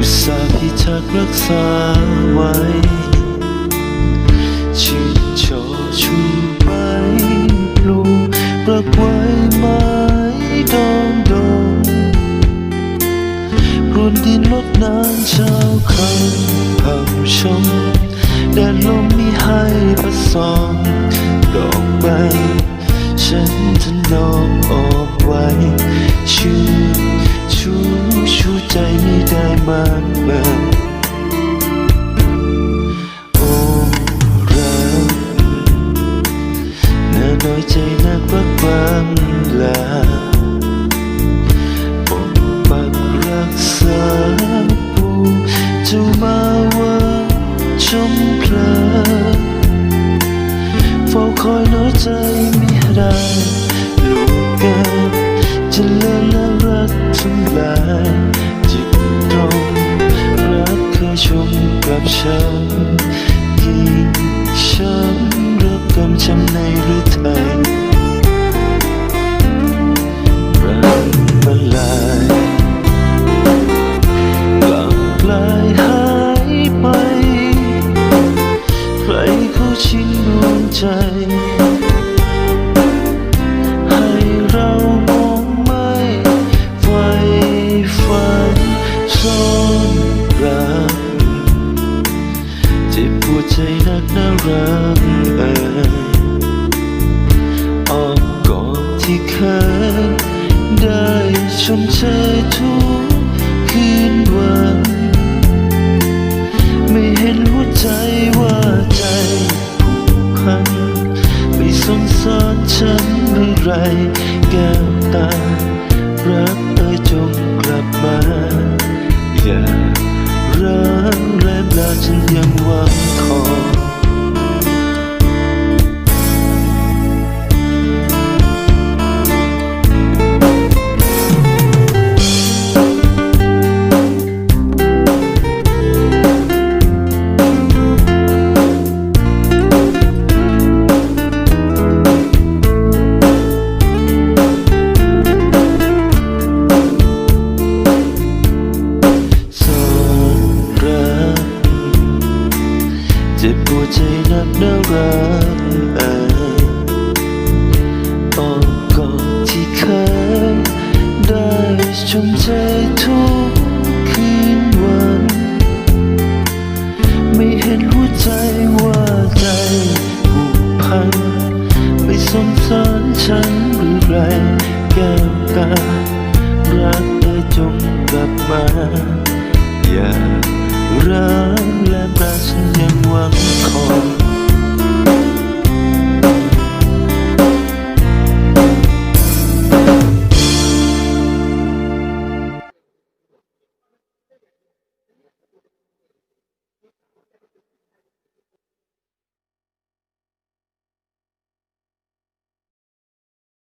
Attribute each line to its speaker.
Speaker 1: อุษาพิชรักษาไว้ ชิดชอชูใบปลูกรักไว้ไม้ดองดองรวนดินลดน้ำช้าคำเผาชมแดดลมมีให้ประสอ ใจนักรักบางลาปกปักรักษาปูจ้ามาว่าชมเพลินเฝ้าคอยน้อยใจไม่ได้ลูกก้วจะเลินแล้วรักทำลายจิตตรงรักเคยชมกับฉัน ใจนักน่ารักเอ่ยออกกอดที่เคยได้ชมเชยทุกคืนวัน ไม่เห็นหัวใจว่าใจผูกพันไม่สงสารฉันหรือไรแก้วตา รักเอ้ยจงกลับมา อย่าร้างแรมลาฉันยังหวัง ใจนักน่ารักเอ่ยออมกอดที่เคยได้ชมใจทุกคืนวัน ไม่เห็นหัวใจว่าใจผูกพัน ไม่สงสารฉันหรือไรแก้วตารักเธอจงกลับมา อย่าร้าง